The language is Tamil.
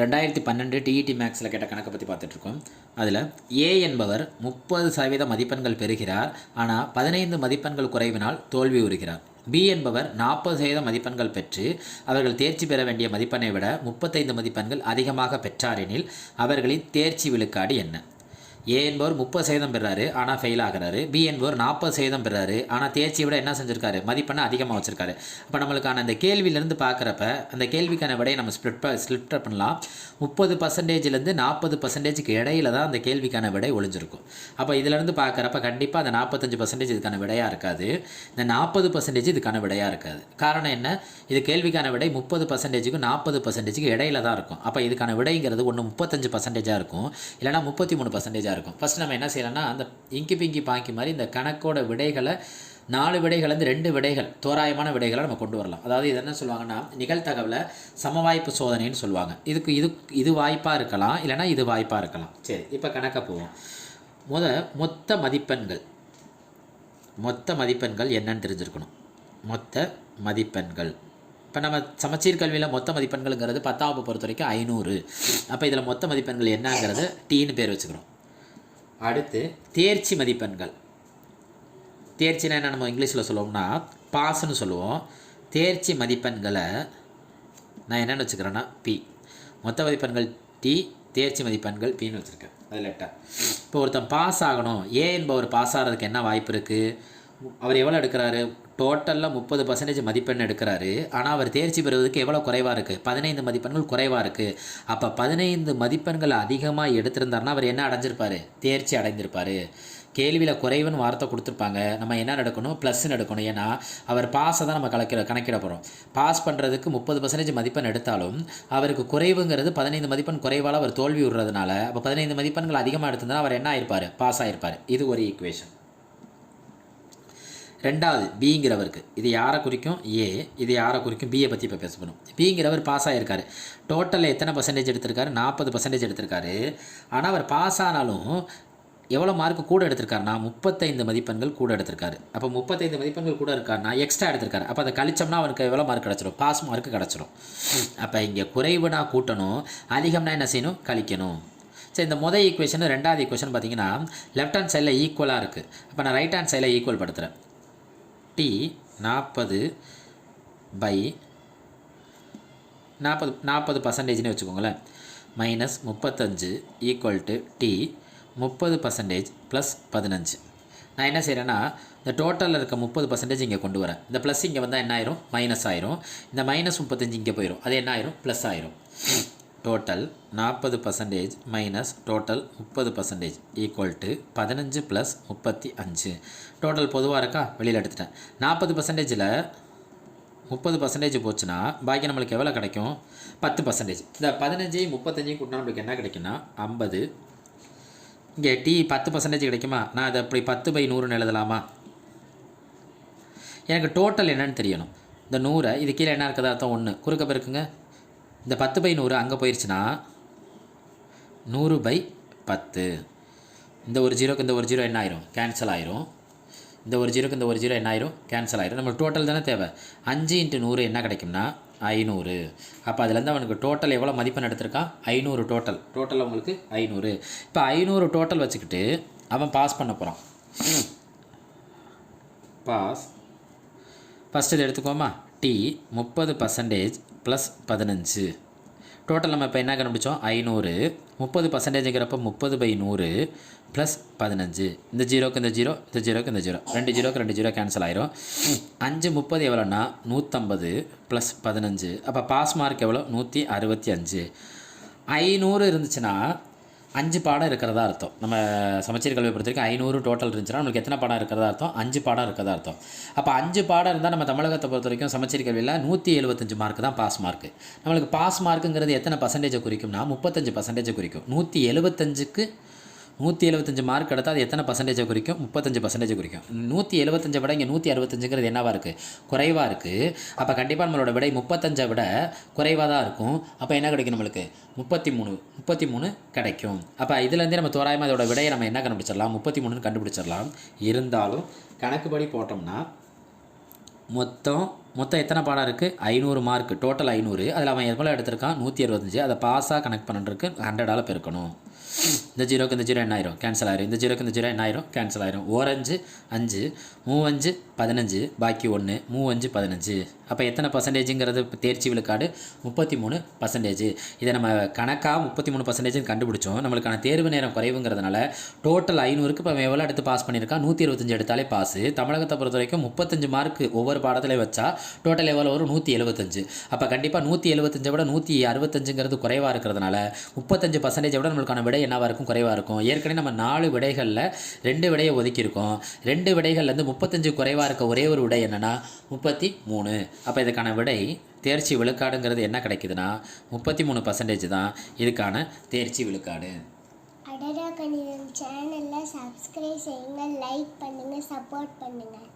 ரெண்டாயிரத்தி பன்னெண்டு டிஇடி மேக்ஸில் கேட்ட கணக்கை பற்றி பார்த்துட்ருக்கோம். அதில் ஏ என்பவர் முப்பது சதவீத மதிப்பெண்கள் பெறுகிறார். ஆனால் பதினைந்து மதிப்பெண்கள் குறைவினால் தோல்வி உறுகிறார். பி என்பவர் நாற்பது சதவீத மதிப்பெண்கள் பெற்று அவர்கள் தேர்ச்சி பெற வேண்டிய மதிப்பெண்ணை விட முப்பத்தைந்து மதிப்பெண்கள் அதிகமாக பெற்றாரெனில் அவர்களின் தேர்ச்சி விழுக்காடு என்ன? ஏ என்பவர் முப்பது சதவீதம் பெறாரு ஆனால் ஃபெயில் ஆகிறாரு. பி என்பவர் நாற்பது சதவீதம் பெறாரு ஆனால் தேர்ச்சியை விட என்ன செஞ்சிருக்காரு? மதிப்பெண்ணை அதிகமாக வச்சிருக்காரு. அப்போ நம்மளுக்கான அந்த கேள்வியிலேருந்து பார்க்குறப்ப அந்த கேள்விக்கான விடையை நம்ம ஸ்ப்ளிட் ஸ்ப்ளிட் பண்ணலாம். முப்பது பர்சன்டேஜ்லேருந்து நாற்பது பர்சன்டேஜுக்கு இடையில தான் அந்த கேள்விக்கான விடை ஒளிஞ்சிருக்கும். அப்போ இதிலேருந்து பார்க்குறப்ப கண்டிப்பாக அந்த நாற்பத்தஞ்சு பர்சன்டேஜ் இதுக்கான விடையாக இருக்காது. இந்த நாற்பது பர்சன்டேஜ் இதுக்கான விடையாக இருக்காது. காரணம் என்ன? இது கேள்விக்கான விடை முப்பது பர்சன்டேஜுக்கு நாற்பது பர்சன்டேஜுக்கு இடையில தான் இருக்கும். அப்போ இதுக்கான விடைங்கிறது ஒன்று முப்பத்தஞ்சு பர்சன்டேஜாக இருக்கும். இல்லைனா முப்பத்தி மூணு பர்சன்டேஜாக இருக்கும். ஃபஸ்ட் நம்ம என்ன செய்யலாம்னா அந்த இங்கி பிங்கி பாங்கி மாதிரி இந்த கணக்கோட விடைகளை நாலு விடைகள்லேருந்து ரெண்டு விடைகள் தோராயமான விடைகளை நம்ம கொண்டு வரலாம். அதாவது இது என்ன சொல்லுவாங்கன்னா நிகழ்த்தகவில் சமவாய்ப்பு சோதனைன்னு சொல்லுவாங்க. இதுக்கு இது இது வாய்ப்பாக இருக்கலாம் இல்லைனா இது வாய்ப்பாக இருக்கலாம். சரி இப்போ கணக்க போவோம். முத மொத்த மதிப்பெண்கள். மொத்த மதிப்பெண்கள் என்னன்னு தெரிஞ்சிருக்கணும். மொத்த மதிப்பெண்கள். இப்போ நம்ம சமச்சீர் கல்வியில் மொத்த மதிப்பெண்கள்ங்கிறது பத்தாம் பொறுத்த வரைக்கும் ஐநூறு. அப்போ இதில் மொத்த மதிப்பெண்கள் என்னங்கிறது டீன்னு பேர் வச்சுக்கிறோம். அடுத்து தேர்ச்சி மதிப்பெண்கள். தேர்ச்சினா என்ன நம்ம இங்கிலீஷில் சொல்லுவோம்னா பாஸ்ன்னு சொல்லுவோம். தேர்ச்சி மதிப்பெண்களை நான் என்னென்னு வச்சுக்கிறேன்னா பி மொத்த மதிப்பெண்கள் டி தேர்ச்சி மதிப்பெண்கள் பின்னு வச்சுருக்கேன். அது லெட்டர் இப்போ ஒருத்தன் பாஸ் ஆகணும். ஏ என்பவர் பாஸ் ஆகிறதுக்கு என்ன வாய்ப்பு இருக்குது அவர் எவ்வளோ எடுக்கிறாரு? டோட்டலில் முப்பது பர்சன்டேஜ் மதிப்பெண் எடுக்கிறாரு. ஆனால் அவர் தேர்ச்சி பெறுவதற்கு எவ்வளோ குறைவாக இருக்குது பதினைந்து மதிப்பெண்கள் குறைவாக இருக்குது அப்போ பதினைந்து மதிப்பெண்கள் அதிகமாக எடுத்திருந்தாருன்னா அவர் என்ன அடைஞ்சிருப்பார்? தேர்ச்சி அடைந்திருப்பார். கேள்வியில் குறைவுன்னு வார்த்தை கொடுத்துருப்பாங்க. நம்ம என்ன நடக்கணும்? ப்ளஸ்ன்னு எடுக்கணும். ஏன்னா அவர் பாஸை தான் நம்ம கலக்கிற கணக்கிட போகிறோம் பாஸ் பண்ணுறதுக்கு முப்பது பர்சன்டேஜ் மதிப்பெண் எடுத்தாலும் அவருக்கு குறைவுங்கிறது பதினைந்து மதிப்பெண் குறைவால் அவர் தோல்வி விடுறதுனால அப்போ பதினைந்து மதிப்பெண்கள் அதிகமாக எடுத்திருந்தால் அவர் என்ன ஆயிருப்பார்? பாஸ் ஆகிருப்பார் இது ஒரு ஈக்குவேஷன் ரெண்டாவது பிங்கிறவருக்கு இது யாரை குறிக்கும்? ஏ இது யாரை குறிக்கும்? பியை பற்றி இப்போ பேச போகிறோம் பிங்கிறவர் பாஸ் ஆகிருக்காரு டோட்டலில் எத்தனை பர்சன்டேஜ் எடுத்திருக்காரு? நாற்பது பர்சன்டேஜ் எடுத்திருக்காரு. ஆனால் அவர் பாஸ் ஆனாலும் எவ்வளோ மார்க் கூட எடுத்திருக்காருனா முப்பத்தைந்து மதிப்பெண்கள் கூட எடுத்திருக்காரு. அப்போ முப்பத்தைந்து மதிப்பெண்கள் கூட இருக்காருனா எக்ஸ்ட்ரா எடுத்திருக்காரு. அப்போ அதை கழிச்சோம்னா அவருக்கு எவ்வளோ மார்க் கிடச்சிடும் பாஸ் மார்க் கிடச்சிடும் அப்போ இங்கே குறைவுனா கூட்டணும். அதிகம்னா என்ன செய்யணும்? கழிக்கணும். சரி இந்த முதல் ஈக்குவேஷன் ரெண்டாவது ஈக்குவேஷன் பார்த்தீங்கன்னா லெஃப்ட் ஹேண்ட் சைடில் ஈக்குவலாக இருக்குது அப்போ நான் ரைட் ஹேண்ட் சைடில் ஈக்குவல் படுத்துகிறேன் டி நாற்பது பை நாற்பது நாற்பது பர்சன்டேஜ்னு வச்சுக்கோங்களேன். மைனஸ் முப்பத்தஞ்சு ஈக்குவல் டு டி முப்பது பர்சன்டேஜ் ப்ளஸ் பதினஞ்சு. நான் என்ன செய்கிறேன்னா இந்த டோட்டலில் இருக்க முப்பது பர்சன்டேஜ் இங்கே கொண்டு வரேன். இந்த ப்ளஸ் இங்கே வந்தால் என்ன ஆயிரும்? மைனஸ் ஆயிரும். இந்த மைனஸ் முப்பத்தஞ்சு இங்கே போயிடும் அது என்ன ஆயிரும்? ப்ளஸ் ஆயிரும். டோட்டல் நாற்பது பர்சன்டேஜ் மைனஸ் டோட்டல் முப்பது பர்சன்டேஜ் ஈக்குவல் டு பதினஞ்சு ப்ளஸ் முப்பத்தி அஞ்சு. டோட்டல் பொதுவாக இருக்கா? வெளியில் எடுத்துட்டேன். நாற்பது பர்சன்டேஜில் முப்பது பர்சன்டேஜ் போச்சுன்னா பாக்கி நம்மளுக்கு எவ்வளோ கிடைக்கும்? பத்து பர்சன்டேஜ் இந்த பதினஞ்சையும் முப்பத்தஞ்சையும் கூட்டினா நம்மளுக்கு என்ன கிடைக்குன்னா ஐம்பது. இங்கே டி பத்து பர்சன்டேஜ் கிடைக்குமா? நான் அதை அப்படி பத்து பை நூறுன்னு எழுதலாமா? எனக்கு டோட்டல் என்னன்னு தெரியணும். இந்த நூறை இது கீழே என்ன இருக்குதா அர்த்தம்? ஒன்று குறுக்க பெருக்குங்க இந்த பத்து பை நூறு அங்கே போயிடுச்சுன்னா நூறு பை பத்து. இந்த ஒரு ஜீரோக்கு இந்த ஒரு ஜீரோ என்ன ஆயிரும்? கேன்சல் ஆயிரும். இந்த ஒரு ஜீரோக்கு இந்த ஒரு ஜீரோ என்ன ஆயிரும்? கேன்சல் ஆயிரும். நம்ம டோட்டல் தானே தேவை. அஞ்சு இன்ட்டு நூறு என்ன கிடைக்கும்னா? ஐநூறு. அப்போ அதுலேருந்து அவனுக்கு டோட்டல் எவ்வளோ மதிப்பெண் எடுத்திருக்கான்? ஐநூறு டோட்டல் டோட்டல் அவங்களுக்கு ஐநூறு. இப்போ ஐநூறு டோட்டல் வச்சுக்கிட்டு அவன் பாஸ் பண்ண போகிறான் பாஸ் ஃபஸ்ட்டு இது எடுத்துக்கோமா? டி முப்பது பர்சன்டேஜ் ப்ளஸ் பதினஞ்சு. டோட்டல் நம்ம இப்போ என்ன கண்டுபிடிச்சோம்? ஐநூறு. முப்பது பர்சன்டேஜுங்கிறப்ப முப்பது பை நூறு ப்ளஸ் பதினஞ்சு. இந்த ஜீரோக்கு இந்த ஜீரோ இந்த ஜீரோக்கு இந்த ஜீரோ ரெண்டு ஜீரோக்கு ரெண்டு ஜீரோ கேன்சல் ஆயிரும். அஞ்சு முப்பது எவ்வளோன்னா நூற்றம்பது ப்ளஸ் பதினஞ்சு. அப்போ பாஸ் மார்க் எவ்வளோ நூற்றி அறுபத்தி அஞ்சு. ஐநூறு இருந்துச்சுன்னா அஞ்சு பாடம் இருக்கிறதா அர்த்தம். நம்ம சமச்சீர் கல்வியை பொறுத்த வரைக்கும் ஐநூறு டோட்டல் இருந்துச்சுன்னா நம்மளுக்கு எத்தனை பாடம் இருக்கிறதா அர்த்தம்? அஞ்சு பாடம் இருக்கிறதா அர்த்தம். அப்போ அஞ்சு பாடம் இருந்தால் நம்ம தமிழகத்தை பொறுத்த வரைக்கும் சமச்சீர் கல்வியில் நூற்றி எழுபத்தஞ்சு மார்க் தான் பாஸ் மார்க் நம்மளுக்கு பாஸ் மார்க்குங்கிறது எத்தனை பர்சன்டேஜை குறிக்கும்னா முப்பத்தஞ்சு பர்சன்டேஜை குறிக்கும். நூற்றி எழுபத்தஞ்சுக்கு நூற்றி எழுபத்தஞ்சு மார்க் எடுத்தால் அது எத்தனை பர்சன்டேஜை குறிக்கும்? முப்பத்தஞ்சு பர்சன்டேஜ் குறிக்கும். நூற்றி எழுபத்தஞ்சை விட இங்கே நூற்றி அறுபத்தஞ்சுங்கிறது என்னவாக இருக்குது குறைவாக இருக்குது அப்போ கண்டிப்பாக நம்மளோட விடை முப்பத்தஞ்சை விட குறைவாக தான் இருக்கும். அப்போ என்ன கிடைக்கும் நம்மளுக்கு? முப்பத்தி மூணு முப்பத்தி மூணு கிடைக்கும். அப்போ இதுலேருந்தே நம்ம தோராயமாக அதோட விடையை நம்ம என்ன கண்டுபிடிச்சிடலாம்? முப்பத்தி மூணுன்னு கண்டுபிடிச்சிடலாம். இருந்தாலும் கணக்குப்படி போட்டோம்னா மொத்தம் மொத்தம் எத்தனை பாடம் இருக்குது ஐநூறு மார்க் டோட்டல் ஐநூறு. அதில் அவன் எவ்வளோ எடுத்திருக்கான்? நூற்றி அறுபத்தஞ்சு. அதை பாஸாக கனெக்ட் பண்ணுறதுக்கு ஹண்ட்ரடால் பெருக்கணும். இந்த ஜீரோக்கு இந்த ஜீரோ என்ன ஆயிரும்? கேன்சல் ஆயிரும். இந்த ஜீரோக்கு இந்த ஜீரோ என்ன ஆயிரும்? கேன்சல் ஆயிரும். ஓரஞ்சு அஞ்சு மூவஞ்சு பதினஞ்சு பாக்கி ஒன்று மூவஞ்சு பதினஞ்சு. அப்போ எத்தனை பர்சன்டேஜுங்கிறது தேர்ச்சி விழுக்காடு முப்பத்தி மூணு பர்சன்டேஜ் இதை நம்ம கணக்காக முப்பத்தி மூணு பர்சன்டேஜ் கண்டுபிடிச்சோம். நம்மளுக்கான தேர்வு நேரம் குறைவுங்கிறதுனால டோட்டல் ஐநூறுக்கு இப்போ எவ்வளோ எடுத்து பாஸ் பண்ணியிருக்கா? நூற்றி இருபத்தஞ்சு எடுத்தாலே பாஸ் தமிழகத்தை பொறுத்த வரைக்கும் முப்பத்தஞ்சு மார்க் ஒவ்வொரு பாடத்தில் வச்சா டோட்டல் எவ்வளோ வரும்? நூற்றி எழுபத்தஞ்சு. அப்போ கண்டிப்பாக நூற்றி எழுபத்தஞ்சை விட நூற்றி அறுபத்தஞ்சுங்கிறது குறைவாக இருக்கிறதுனால முப்பத்தஞ்சு பர்சன்டேஜை விட நம்மளுக்கான விடை என்னவாக இருக்கும் குறைவாக இருக்கும்? ஏற்கனவே நம்ம நாலு விடைகளில் ரெண்டு விடையை ஒதுக்கியிருக்கோம். ரெண்டு விடைகள்லேருந்து முப்பத்தஞ்சு குறைவாக இருக்க ஒரே ஒரு விடை என்னென்னா முப்பத்தி மூணு. அப்போ இதுக்கான விடை தேர்ச்சி விழுக்காடுங்கிறது என்ன கிடைக்குதுன்னா முப்பத்தி மூணு பர்சன்டேஜ் தான் இதுக்கான தேர்ச்சி விழுக்காடு. அடடா கணிதம் சேனலில் சப்ஸ்கிரைப் செய்யுங்க லைக் பண்ணுங்கள் சப்போர்ட் பண்ணுங்கள்